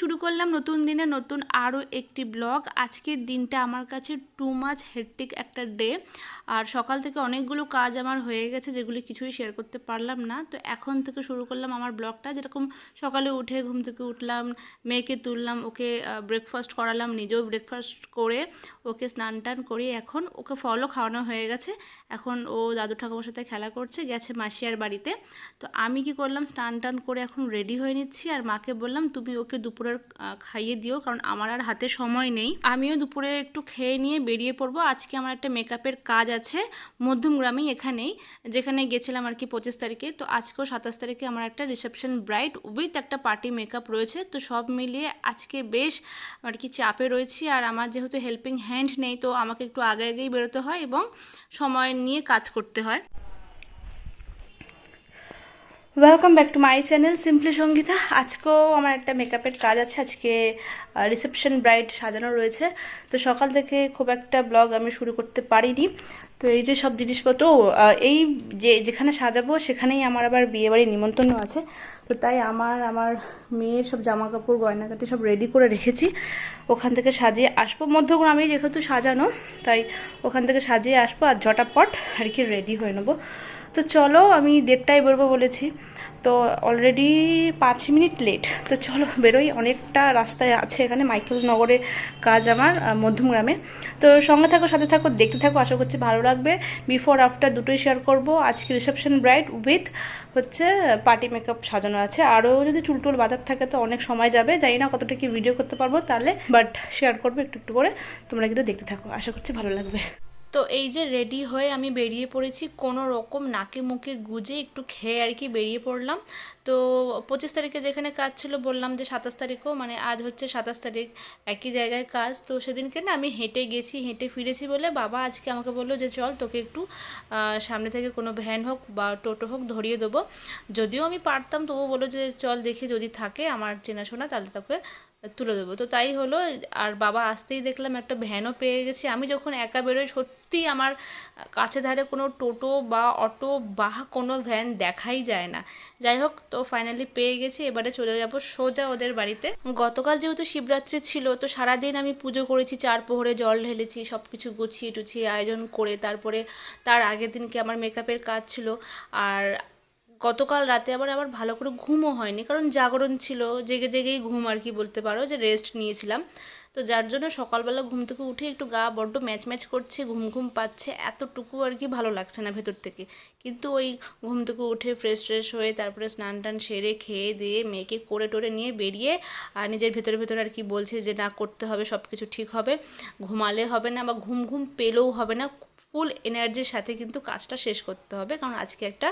শুরু করলাম নতুন দিনে নতুন আরও একটি ব্লগ। আজকের দিনটা আমার কাছে টু মাচ হেট্টিক একটা ডে আর সকাল থেকে অনেকগুলো কাজ আমার হয়ে গেছে যেগুলি কিছুই শেয়ার করতে পারলাম না। তো এখন থেকে শুরু করলাম আমার ব্লগটা। যেরকম সকালে উঠে ঘুম থেকে উঠলাম, মেয়েকে তুললাম, ওকে ব্রেকফাস্ট করালাম, নিজেও ব্রেকফাস্ট করে ওকে স্নান টান করিয়ে এখন ওকে ফলও খাওয়ানো হয়ে গেছে। এখন ও দাদু ঠাকুমার সাথে খেলা করছে, গেছে মাসিয়ার বাড়িতে। তো আমি কি করলাম, স্নান টান করে এখন রেডি হয়ে নিচ্ছি। আর মাকে বললাম, তুমি ওকে দুপুরের খাইয়ে দিও, কারণ আমার আর হাতে সময় নেই। আমিও দুপুরে একটু খেয়ে নিয়ে বেরিয়ে পড়ব। আজকে আমার একটা মেকআপের কাজ আছে, মধ্যমগ্রামেই এখানেই, যেখানে গেছিলাম আর কি পঁচিশ তারিখে। তো আজকেও সাতাশ তারিখে আমার একটা রিসেপশন ব্রাইট উইথ একটা পার্টি মেকআপ রয়েছে। তো সব মিলিয়ে আজকে বেশ আর কি চাপে রয়েছি। আর আমার যেহেতু হেল্পিং হ্যান্ড নেই, তো আমাকে একটু আগে আগেই বেরোতে হয় এবং সময় নিয়ে কাজ করতে হয়। Welcome back to my channel simply Sangeeta আজকেও আমার একটা মেকআপের কাজ আছে। আজকে রিসেপশন ব্রাইড সাজানো রয়েছে। তো সকাল থেকে খুব একটা ব্লগ আমি শুরু করতে পারিনি। তো এই যে সব জিনিসপত্র এই যে, যেখানে সাজাবো, সেখানেই আমার আবার বিয়েবাড়ির নিমন্ত্রণ আছে। তো তাই আমার আমার মেয়ের সব জামা কাপড় গয়নাকাটি সব রেডি করে রেখেছি। ওখান থেকে সাজিয়ে আসব। মধ্যগ্রামে যেহেতু সাজানো, তাই ওখান থেকে সাজিয়ে আসব আর ঝটাপট আর কি রেডি হয়ে নেব। তো চলো, আমি দেড়টায় বেরোবো বলেছি। তো অলরেডি পাঁচ মিনিট লেট তো চলো, বেরোই। অনেকটা রাস্তায় আছে এখানে, মাইকেল নগরে কাজ আমার মধ্যমগ্রামে তো সঙ্গে থাকো, সাথে থাকো, দেখতে থাকো, আশা করছি ভালো লাগবে। বিফোর আফটার দুটোই শেয়ার করব। আজকে রিসেপশন ব্রাইড উইথ হচ্ছে পার্টি মেকআপ সাজানো আছে। আরও যদি চুল টুল বাঁধার থাকে, তো অনেক সময় যাবে। জানি না কতটা কি ভিডিও করতে পারব তাহলে বাট শেয়ার করব একটু একটু করে। তোমরা কিন্তু দেখতে থাকো। আশা করছি ভালো লাগবে। তো এই যে রেডি হয়ে আমি বেরিয়ে পড়েছি, কোনো রকম নাকে মুখে গুজে একটু খেয়ে আর কি বেরিয়ে পড়লাম। তো পঁচিশ তারিখে যেখানে কাজ ছিল বললাম যে সাতাশ তারিখও মানে আজ হচ্ছে সাতাশ তারিখ, একই জায়গায় কাজ। তো সেদিনকে না আমি হেঁটে গেছি, হেঁটে ফিরেছি বলে বাবা আজকে আমাকে বলল যে চল তোকে একটু সামনে থেকে কোনো ভ্যান হোক বা টোটো হোক ধরিয়ে দেবো। যদিও আমি পারতাম, তবুও বলল যে চল দেখি যদি থাকে আমার চেনাশোনা তাহলে তোকে তুলে দেবো। তো তাই হলো, আর বাবা আসতেই দেখলাম একটা ভ্যানও পেয়ে গেছি। আমি যখন একা বেরোই, সত্যি আমার কাছে ধারে কোনো টোটো বা অটো বা কোনো ভ্যান দেখাই যায় না। যাই হোক, তো ফাইনালি পেয়ে গেছি। এবারে চলে যাব সোজা ওদের বাড়িতে। গতকাল যেহেতু শিবরাত্রি ছিল, তো সারাদিন আমি পুজো করেছি, চার প্রহরে জল ঢেলেছি সব কিছু গুছিয়ে টুছিয়ে আয়োজন করে, তারপরে তার আগের দিনকে আমার মেকআপের কাজ ছিল। আর গতকাল রাতে আবার আবার ভালো করে ঘুমও হয়নি, কারণ জাগরণ ছিল, জেগে জেগেই ঘুম আর কি বলতে পারো, যে রেস্ট নিয়েছিলাম। তো যার জন্য সকালবেলা ঘুম থেকে উঠে একটু গা বড্ড ম্যাচ ম্যাচ করছে, ঘুম ঘুম পাচ্ছে, এতটুকু আর কি ভালো লাগছে না ভেতর থেকে। কিন্তু ওই ঘুম থেকে উঠে ফ্রেশ ট্রেশ হয়ে তারপরে স্নান টান সেরে খেয়ে দিয়ে মেয়েকে করে টোরে নিয়ে বেরিয়ে, আর নিজের ভেতরে ভেতরে আর কি বলছে যে, না, করতে হবে সব কিছু ঠিক হবে। ঘুমালে হবে না বা ঘুম ঘুম পেলেও হবে না। ফুল এনার্জির সাথে কিন্তু কাজটা শেষ করতে হবে। কারণ আজকে একটা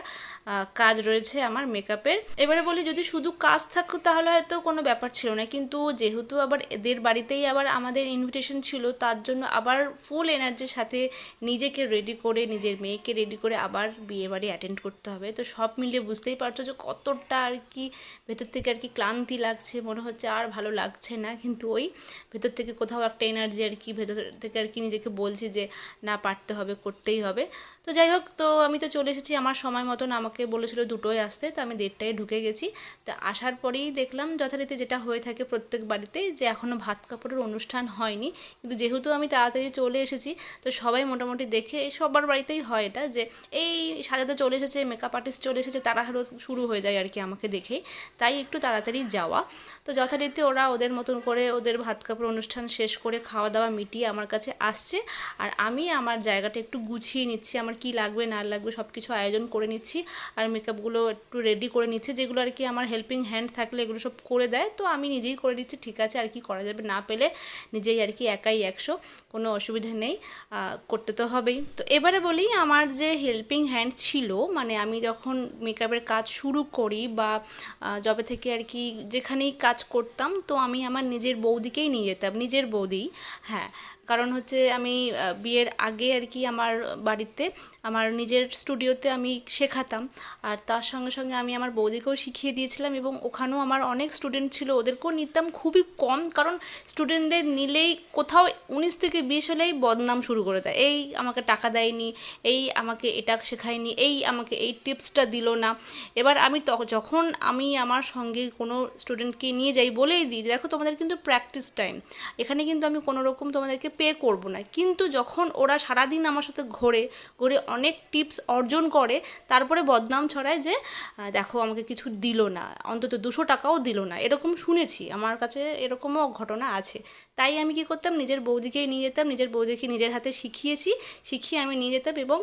কাজ রয়েছে আমার মেকআপের এবারে বলি, যদি শুধু কাজ থাকতো তাহলে হয়তো কোনো ব্যাপার ছিল না। কিন্তু যেহেতু আবার এদের বাড়িতেই আবার আমাদের ইনভিটেশন ছিল, তার জন্য আবার ফুল এনার্জির সাথে নিজেকে রেডি করে, নিজের মেয়েকে রেডি করে আবার বিয়ে বাড়ি অ্যাটেন্ড করতে হবে। তো সব মিলিয়ে বুঝতেই পারছ যে কতটা আর কি ভেতর থেকে আর কি ক্লান্তি লাগছে, মনে হচ্ছে আর ভালো লাগছে না। কিন্তু ওই ভেতর থেকে কোথাও একটা এনার্জি আর কি ভেতর থেকে আর কি নিজেকে বলছি যে, না, পারতে হবে, করতেই হবে। তো যাই হোক, তো আমি তো চলে এসেছি। আমার সময় মতন আমাকে বলেছিল দুটোই আসতে, তো আমি দেড়টায় ঢুকে গেছি। তো আসার পরেই দেখলাম যথারীতি যেটা হয়ে থাকে প্রত্যেক বাড়িতেই যে এখনও ভাত কাপড়ের অনুষ্ঠান হয়নি। কিন্তু যেহেতু আমি তাড়াতাড়ি চলে এসেছি, তো সবাই মোটামুটি দেখে সবার বাড়িতেই হয় এটা যে, এই সাজাতে চলে এসেছে মেকআপ আর্টিস্ট চলে এসেছে, তাড়াহুড়ো শুরু হয়ে যায় আর কি আমাকে দেখে। তাই একটু তাড়াতাড়ি যাওয়া। তো যথারীতি ওরা ওদের মতন করে ওদের ভাত কাপড় অনুষ্ঠান শেষ করে খাওয়া দাওয়া মিটিয়ে আমার কাছে আসছে। আর আমি আমার জায়গাটা একটু গুছিয়ে নিচ্ছি, আমার কি লাগবে, না লাগবে সব কিছু আয়োজন করে নিচ্ছি। আর মেকআপগুলো একটু রেডি করে নিচ্ছি, যেগুলো আর কি আমার হেল্পিং হ্যান্ড থাকলে এগুলো সব করে দেয়। তো আমি নিজেই করে নিচ্ছি, ঠিক আছে, আর কি করা যাবে না পেলে নিজেই আর কি একাই একশো, কোনো অসুবিধা নেই। করতে তো হবেই। তো এবারে বলি, আমার যে হেল্পিং হ্যান্ড ছিল মানে আমি যখন মেকআপের কাজ শুরু করি বা জবে যবে থেকে আর কি যেখানেই কাজ করতাম, তো আমি আমার নিজের বৌদিকেই নিয়ে যেতাম, নিজের বৌদি হ্যাঁ। কারণ হচ্ছে আমি বিয়ের আগে আর কি আমার বাড়িতে, আমার নিজের স্টুডিওতে আমি শেখাতাম। আর তার সঙ্গে সঙ্গে আমি আমার বৌদিকেও শিখিয়ে দিয়েছিলাম এবং ওখানেও আমার অনেক স্টুডেন্ট ছিল। ওদেরকেও নিতাম খুবই কম কারণ স্টুডেন্টদের নিলেই কোথাও উনিশ থেকে বিশ হলেই বদনাম শুরু করে দেয়। এই আমাকে টাকা দেয়নি, এই আমাকে এটা শেখায়নি, এই আমাকে এই টিপসটা দিল না। এবার আমি যখন আমি আমার সঙ্গে কোনো স্টুডেন্টকে নিয়ে যাই বলেই দিই দেখো তোমাদের কিন্তু প্র্যাকটিস টাইম এখানে কিন্তু আমি কোনো রকম তোমাদেরকে পে করব না। কিন্তু যখন ওরা সারাদিন আমার সাথে ঘোরে, ঘুরে অনেক টিপস অর্জন করে, তারপরে বদনাম ছড়ায় যে দেখো আমাকে কিছু দিল না, অন্তত দুশো টাকাও দিল না। এরকম শুনেছি, আমার কাছে এরকমও ঘটনা আছে। তাই আমি কি করতাম, নিজের বৌদিকেই নিয়ে যেতাম, নিজের বৌদিকে নিজের হাতে শিখিয়েছি, শিখিয়ে আমি নিয়ে যেতাম এবং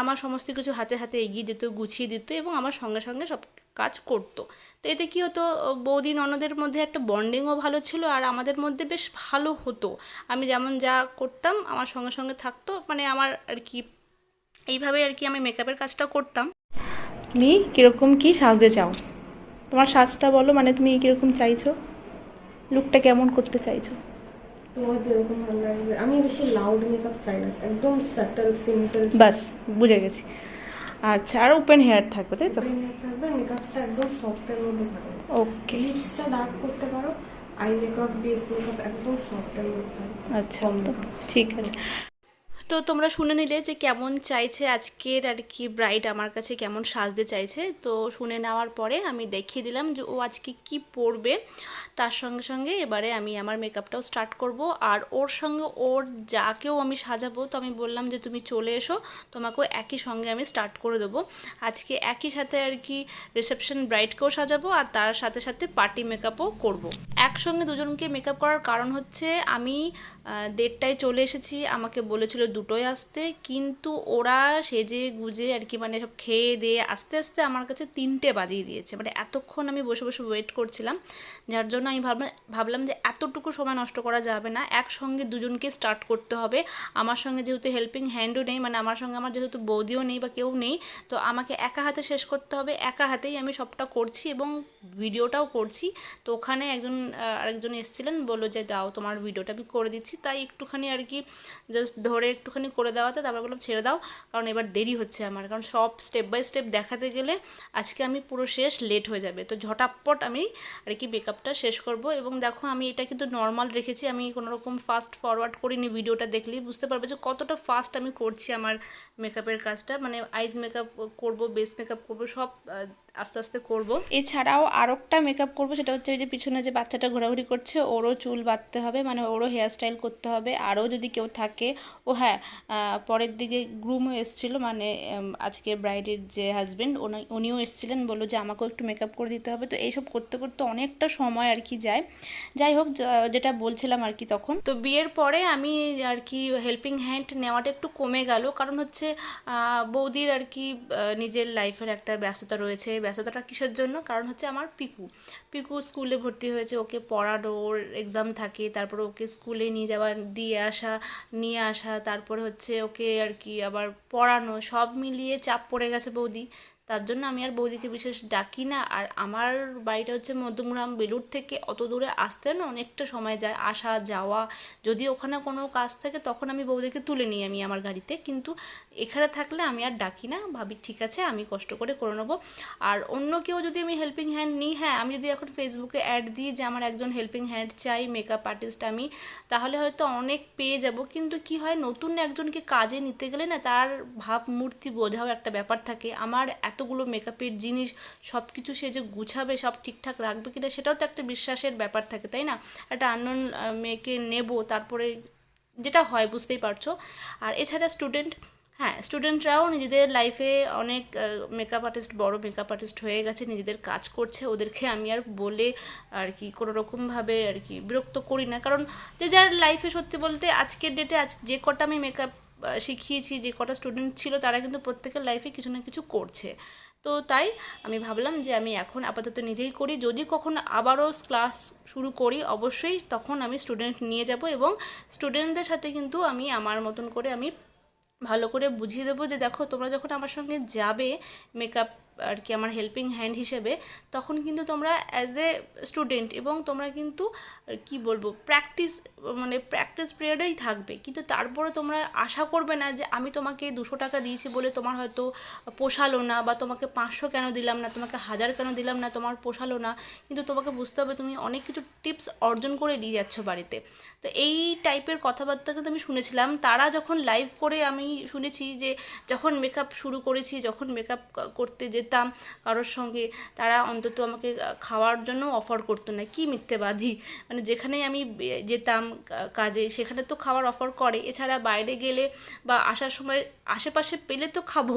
আমার সমস্ত কিছু হাতে হাতে এগিয়ে দিত, গুছিয়ে দিত এবং আমার সঙ্গে সঙ্গে সব কাজ করতো। তো এতে কী হতো বৌদি ননদের মধ্যে একটা বন্ডিংও ভালো ছিল আর আমাদের মধ্যে বেশ ভালো হতো। আমি যেমন যা করতাম আমার সঙ্গে সঙ্গে থাকতো মানে আমার আর কি এইভাবে আর কি আমি মেকআপের কাজটা করতাম। তুমি কীরকম কি সাজতে চাও? তোমার সাজটা বলো মানে তুমি কীরকম চাইছো? লুকটা কেমন করতে চাইছো? তোমার যেরকম ভালো লাগবে। আমি বেশি লাউড মেকআপ চাই না একদম সাটল সিম্পল বাস বুঝে গেছি। আচ্ছা আর ওপেন হেয়ার থাকবে তাই তো? থাকবে মেকআপটা একদম সফটের মধ্যে থাকবে। ওকে লিপসটা ডার্ক করতে পারো আই মেকআপ বেস মেকআপ একদম সফটের মধ্যে থাকবে। আচ্ছা ঠিক আছে। তো তোমরা শুনে নিলে যে কেমন চাইছে আজকের আর কি ব্রাইড আমার কাছে কেমন সাজতে চাইছে। তো শুনে নেওয়ার পরে আমি দেখিয়ে দিলাম যে ও আজকে কি পরবে। তার সঙ্গে সঙ্গে এবারে আমি আমার মেকআপটাও স্টার্ট করব। আর ওর সঙ্গে ওর যাকেও আমি সাজাবো, তো আমি বললাম যে তুমি চলে এসো, তোমাকেও একই সঙ্গে আমি স্টার্ট করে দেবো। আজকে একই সাথে আর কি রিসেপশন ব্রাইডকেও সাজাবো, আর তার সাথে সাথে পার্টি মেকআপও করব। একসঙ্গে দুজনকে মেকআপ করার কারণ হচ্ছে আমি দেড়টায় চলে এসেছি, আমাকে বলেছিল দুটোই আসতে, কিন্তু ওরা সেজে গুজে আর কি মানে সব খেয়ে দিয়ে আস্তে আস্তে আমার কাছে তিনটে বাজিয়ে দিয়েছে। মানে এতক্ষণ আমি বসে বসে ওয়েট করছিলাম, যার জন্য আমি ভাবলাম ভাবলাম যে এতটুকু সময় নষ্ট করা যাবে না, একসঙ্গে দুজনকে স্টার্ট করতে হবে। আমার সঙ্গে যেহেতু হেল্পিং হ্যান্ডও নেই মানে আমার সঙ্গে আমার যেহেতু বৌদিও নেই বা কেউ নেই, তো আমাকে একা হাতে শেষ করতে হবে। একা হাতেই আমি সবটা করছি এবং ভিডিওটাও করছি। তো ওখানে একজন আরেকজন এসেছিলেন, বলল যে দাও তোমার ভিডিওটা আমি করে দিচ্ছি। তাই একটুখানি আর কি জাস্ট ধরে একটুখানি করে দেওয়াতে তারপর বললাম, ছেড়ে দাও। কারণ এবার দেরি হচ্ছে আমার, কারণ সব স্টেপ বাই স্টেপ দেখাতে গেলে আজকে আমি পুরো শেষ লেট হয়ে যাবে। তো ঝটাপট আমি আর কি মেকআপটা শেষ করব। এবং দেখো, আমি এটা কিন্তু নর্মাল রেখেছি। আমি কোনোরকম ফাস্ট ফরওয়ার্ড করিনি ভিডিওটা দেখলেই। বুঝতে পারবে যে কতটা ফাস্ট আমি করছি আমার মেকআপের কাজটা। মানে আইস মেকআপ করব বেস মেকআপ করব, সব আস্তে আস্তে করব। এছাড়াও আরেকটা মেকআপ করব, সেটা হচ্ছে ওই যে পিছনে যে বাচ্চাটা ঘোরাঘুরি করছে, ওরও চুল বাঁধতে হবে মানে ওরও হেয়ার স্টাইল করতে হবে। আরও যদি কেউ থাকে, ও হ্যাঁ পরের দিকে গ্রুমও এসেছিল মানে আজকে ব্রাইডের যে হাজবেন্ড উনিও এসেছিলেন, বলল যে আমাকেও একটু মেকআপ করে দিতে হবে। তো এইসব করতে করতে অনেকটা সময় আর কি যায়। যাই হোক যেটা বলছিলাম আর কি তখন। তো বিয়ের পরে আমি আর কি হেল্পিং হ্যান্ড নেওয়াটা একটু কমে গেল, কারণ হচ্ছে বৌদির আর কি নিজের লাইফের একটা ব্যস্ততা রয়েছে ব্যস্ততাটা কিসের জন্য? কারণ হচ্ছে আমার পিকু। পিকু স্কুলে ভর্তি হয়েছে, ওকে পড়ানো, ওর এক্সাম থাকে, তারপর ওকে স্কুলে নিয়ে যাওয়া, দিয়ে আসা, নিয়ে আসা, তারপরে হচ্ছে ওকে আর কি আবার পড়ানো, সব মিলিয়ে চাপ পড়ে গেছে বৌদি। তার জন্য আমি আর বৌদিকে বিশেষ ডাকি না। আর আমার বাড়িটা হচ্ছে মধ্যমগ্রাম বেলুর থেকে অত দূরে আসতে না অনেকটা সময় যায় আসা, যাওয়া। যদি ওখানে কোনো কাজ থাকে তখন আমি বৌদিকে তুলে নিই আমি আমার গাড়িতে। কিন্তু এখানে থাকলে আমি আর ডাকি না। ভাবি, ঠিক আছে, আমি কষ্ট করে করে নেব। আর অন্য কেউ যদি আমি হেল্পিং হ্যান্ড নিই হ্যাঁ আমি যদি এখন ফেসবুকে অ্যাড দিই যে আমার একজন হেল্পিং হ্যান্ড চাই মেকআপ আর্টিস্ট আমি, তাহলে হয়তো অনেক পেয়ে যাব। কিন্তু কি হয়, নতুন একজনকে কাজে নিতে গেলে না তার ভাবমূর্তি বোঝাও একটা ব্যাপার থাকে। আমার এতগুলো মেকআপের জিনিস সব কিছু সে যে গুছাবে, সব ঠিকঠাক রাখবে কিনা সেটাও তো একটা বিশ্বাসের ব্যাপার থাকে, তাই না? একটা আননোন মেয়েকে নেব, তারপরে যেটা হয়, বুঝতেই পারছ? আর এছাড়া স্টুডেন্ট হ্যাঁ স্টুডেন্টরাও নিজেদের লাইফে অনেক মেকআপ আর্টিস্ট বড় মেকআপ আর্টিস্ট হয়ে গেছে, নিজেদের কাজ করছে, ওদেরকে আমি আর বলে আর কি কোনো রকমভাবে আর কি বিরক্ত করি না। কারণ যে যার লাইফে সত্যি বলতে আজকের ডেটে আজ যে কটা আমি মেকআপ শিখিয়েছি যে কটা স্টুডেন্ট ছিল তারা কিন্তু প্রত্যেকের লাইফে কিছু না কিছু করছে। তো তাই আমি ভাবলাম যে আমি এখন আপাতত নিজেই করি। যদি কখনো আবারও ক্লাস শুরু করি, অবশ্যই তখন আমি স্টুডেন্ট নিয়ে যাব এবং স্টুডেন্টদের সাথে কিন্তু আমি আমার মতন করে আমি ভালো করে বুঝিয়ে দেবো যে দেখো তোমরা যখন আমার সঙ্গে যাবে মেকআপ আর কি আমার হেল্পিং হ্যান্ড হিসেবে, তখন কিন্তু তোমরা অ্যাজ এ স্টুডেন্ট এবং তোমরা কিন্তু কি বলব প্র্যাকটিস মানে প্র্যাকটিস পিরিয়ডেই থাকবে। কিন্তু তারপরে তোমরা আশা করবে না যে আমি তোমাকে দুশো টাকা দিয়েছি বলে তোমার হয়তো পোষালো না বা তোমাকে পাঁচশো কেন দিলাম না, তোমাকে হাজার কেন দিলাম না, তোমার পোষালো না। কিন্তু তোমাকে বুঝতে হবে তুমি অনেক কিছু টিপস অর্জন করে নিয়ে যাচ্ছ বাড়িতে। তো এই টাইপের কথাবার্তা কিন্তু আমি শুনেছিলাম। তারা যখন লাইভ করে আমি শুনেছি যে, যখন মেকআপ শুরু করেছি, যখন মেকআপ করতে যেতাম কারোর সঙ্গে তারা অন্তত আমাকে খাওয়ার জন্য অফার করতো না। কি মিথ্যেবাদী। মানে যেখানেই আমি যেতাম কাজে, সেখানে তো খাওয়ার অফার করে। এছাড়া বাইরে গেলে বা আসার সময় আশেপাশে পেলে তো খাব,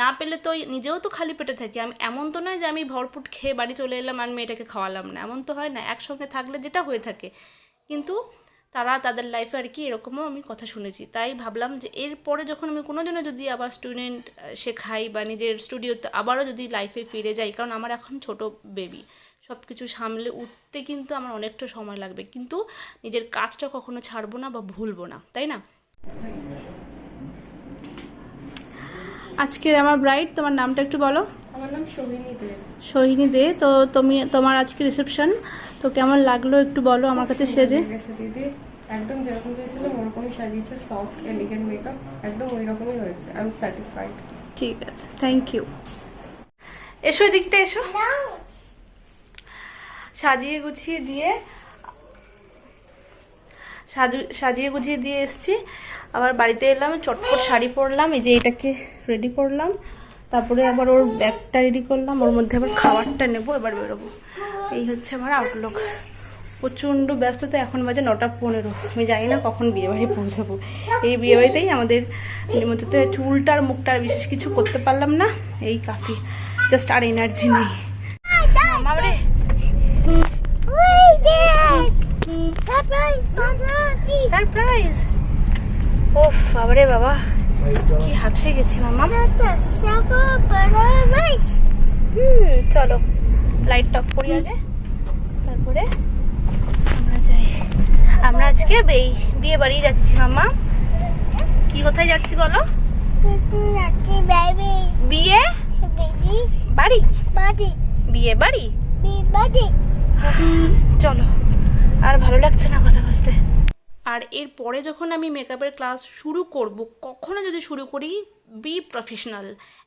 না পেলে তো নিজেও তো খালি পেটে থাকি। আমি, এমন তো নয় যে আমি ভরপুট খেয়ে বাড়ি চলে এলাম আর মেয়েটাকে খাওয়ালাম না। এমন তো হয় না। একসঙ্গে থাকলে যেটা হয়ে থাকে। কিন্তু তারা তাদের লাইফে আর কি এরকমও আমি কথা শুনেছি। তাই ভাবলাম যে এরপরে যখন আমি কোনো দিনও যদি আবার স্টুডেন্ট শেখাই বা নিজের স্টুডিওতে আবারও যদি লাইফে ফিরে যাই, কারণ আমার এখন ছোট বেবি সব কিছু সামলে উঠতে কিন্তু আমার অনেকটা সময় লাগবে। কিন্তু নিজের কাজটা কখনো ছাড়বো না বা ভুলবো না, তাই না? আজকের আমার ব্রাইড তোমার নামটা একটু বলো। আমার নাম সোহিনী দে। সোহিনী দে তো তুমি তোমার আজকে রিসেপশন তো কেমন লাগল একটু বলো আমার কাছে সেজে। দিদি। একদম যেরকম চেয়েছিলাম ওরকমই সাজিয়েছে সফট এলিগেন্ট মেকআপ একদম ওই রকমই হয়েছে। আই এম স্যাটিসফাইড ঠিক আছে থ্যাংক ইউ এসো এদিকটা এসো। সাজিয়ে গুছিয়ে দিয়ে সাজু, সাজিয়ে গুছিয়ে দিয়ে এসছি। আবার বাড়িতে এলাম, চটপট শাড়ি পরলাম, এই যে এটাকে রেডি করলাম। তারপরে আবার ওর ব্যাগটা রেডি করলাম, ওর মধ্যে আবার খাবারটা নেব, এবার বেরোবো। এই হচ্ছে আমার আউটলুক প্রচণ্ড ব্যস্ততা এখন বাজে নটা পনেরো। আমি জানি না কখন বিয়েবাড়ি পৌঁছাবো। এই বিয়েবাড়িতেই আমাদের নিমন্ত্রিত চুলটার মুখটার বিশেষ কিছু করতে পারলাম না। এই কাফি জাস্ট আর এনার্জি নেই। মামা রে সারপ্রাইজ ওফ বাবারে বাবা। কি হাফসে গেছি মামা। হুম চলো। লাইটটা অফ করি আগে। তারপরে আমরা যাই। আমরা আজকে বিয়ে বাড়ি যাচ্ছি মামা। কি কোথায় যাচ্ছি বলো? বিয়ে বাড়ি? বিয়ে বাড়ি। চলো। আর ভালো লাগছে না কথা বলতে। আর এরপরে যখন আমি মেকআপের ক্লাস শুরু করব, কখনো যদি শুরু করি বি প্রফেশনাল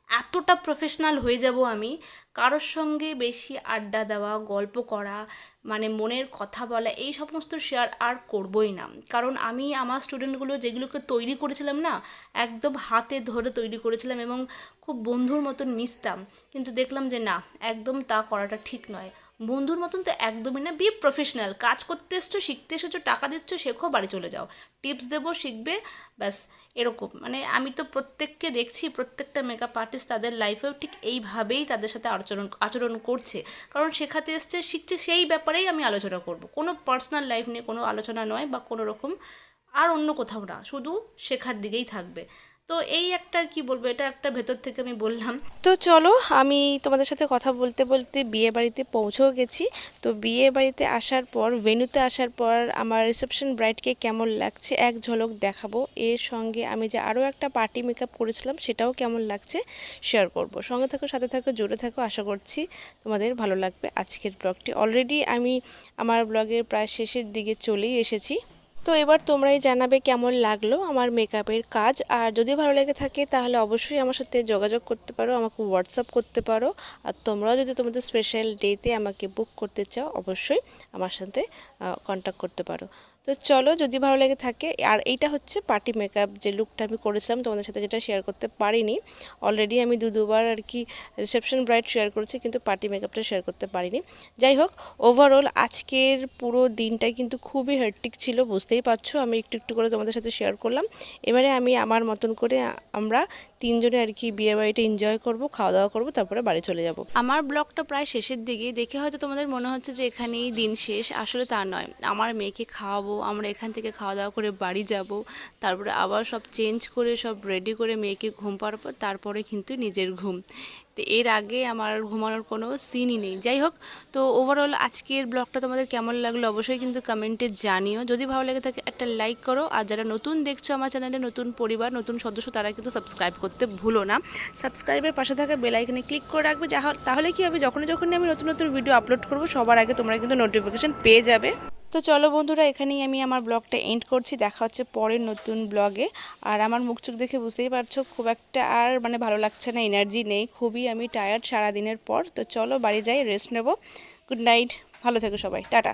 এতটা প্রফেশনাল হয়ে যাব আমি, কারোর সঙ্গে বেশি আড্ডা দেওয়া, গল্প করা মানে মনের কথা বলা, এই সমস্ত শেয়ার আর করবই না। কারণ আমি, আমার স্টুডেন্টগুলো যেগুলোকে তৈরি করেছিলাম না, একদম হাতে ধরে তৈরি করেছিলাম এবং খুব বন্ধুর মতন মিশতাম। কিন্তু দেখলাম যে না, একদম তা করাটা ঠিক নয়। বন্ধুর মতন তো একদমই না। বি প্রফেশনাল কাজ করতে এসছো, শিখতে এসেছ, টাকা দিচ্ছ, শেখো, বাড়ি চলে যাও। টিপস দেবো, শিখবে, ব্যাস, এরকম। মানে আমি তো প্রত্যেককে দেখছি, প্রত্যেকটা মেকআপ আর্টিস্ট তাদের লাইফেও ঠিক এইভাবেই তাদের সাথে আচরণ আচরণ করছে। কারণ শেখাতে এসছে, শিখছে, সেই ব্যাপারেই আমি আলোচনা করব। কোনো পার্সোনাল লাইফ নিয়ে কোনো আলোচনা নয় বা কোনো রকম, আর অন্য কোথাও না। শুধু শেখার দিকেই থাকবে। তো এই একটা আর কি বলব, এটা একটা ভেতর থেকে আমি বললাম। তো চলো, আমি তোমাদের সাথে কথা বলতে বলতে বিয়ে বাড়িতে পৌঁছেও গেছি। তো বিয়ে বাড়িতে আসার পর ভেন্যুতে আসার পর আমার রিসেপশন ব্রাইডকে কেমন লাগছে এক ঝলক দেখাবো। এর সঙ্গে আমি যে আরও একটা পার্টি মেকআপ করেছিলাম, সেটাও কেমন লাগছে শেয়ার করব। সঙ্গে থাকো, সাথে থাকো, জুড়ে থাকো, আশা করছি তোমাদের ভালো লাগবে আজকের ব্লগটি অলরেডি আমি আমার ব্লগের প্রায় শেষের দিকে চলেই এসেছি। তো এবার তোমরাই জানাবে কেমন লাগল আমার মেকআপের কাজ। আর যদি ভালো লেগে থাকে তাহলে অবশ্যই আমার সাথে যোগাযোগ করতে পারো, আমাকে হোয়াটসঅ্যাপ করতে পারো। আর তোমরাও যদি তোমাদের স্পেশাল ডেতে আমাকে বুক করতে চাও, অবশ্যই আমার সাথে কন্ট্যাক্ট করতে পারো। তো চলো যদি ভালো লেগে থাকে, আর এইটা হচ্ছে পার্টি মেকআপ যে লুকটা আমি করেছিলাম, তোমাদের সাথে যেটা শেয়ার করতে পারিনি। অলরেডি আমি দু দুবার আর কি রিসেপশন ব্রাইড শেয়ার করেছি, কিন্তু পার্টি মেকআপটা শেয়ার করতে পারিনি। যাই হোক ওভারঅল আজকের পুরো দিনটা কিন্তু খুবই হেট্টিক ছিল, বুঝতেই পারছ? আমি একটু একটু করে তোমাদের সাথে শেয়ার করলাম। এবারে আমি আমার মতন করে আমরা তিনজনে আর কি বিয়ে বাড়িটা এনজয় করব খাওয়া দাওয়া করব, তারপরে বাড়ি চলে যাব। আমার ব্লগটা প্রায় শেষের দিকে দেখে হয়তো তোমাদের মনে হচ্ছে যে এখানেই দিন শেষ। আসলে তা নয়। আমার মেয়েকে খাওয়াবো আমরা এখান থেকে খাওয়া দাওয়া করে বাড়ি যাব। তারপরে আবার সব চেঞ্জ করে, সব রেডি করে মেয়েকে ঘুম পাড়ার পর তারপরে কিন্তু নিজের ঘুম। তো এর আগে আমার ঘুমানোর কোনো সিনই নেই। যাই হোক, তো ওভারঅল আজকের ব্লগটা তোমাদের কেমন লাগল অবশ্যই কিন্তু কমেন্টে জানিও। যদি ভালো লেগে থাকে একটা লাইক করো। আর যারা নতুন দেখছ আমার চ্যানেলে নতুন পরিবার, নতুন সদস্য, তারা কিন্তু সাবস্ক্রাইব করতে ভুলো না। সাবস্ক্রাইবের পাশে থাকা বেল আইকনে ক্লিক করে রাখবে। তাহলে কি হবে? যখনই যখনই আমি নতুন নতুন ভিডিও আপলোড করব, সবার আগে তোমরা কিন্তু নোটিফিকেশন পেয়ে যাবে। তো চলো বন্ধুরা, এখানেই আমি আমার ব্লগটা এন্ড করছি। দেখা হচ্ছে পরের নতুন ব্লগে। আর আমার মুখ চোখ দেখে বুঝতেই পারছ, খুব একটা আর মানে ভালো লাগছে না এনার্জি নেই। খুবই আমি টায়ার্ড সারাদিনের পর। তো চলো বাড়ি যাই রেস্ট নেব। গুড নাইট ভালো থেকো সবাই। টাটা।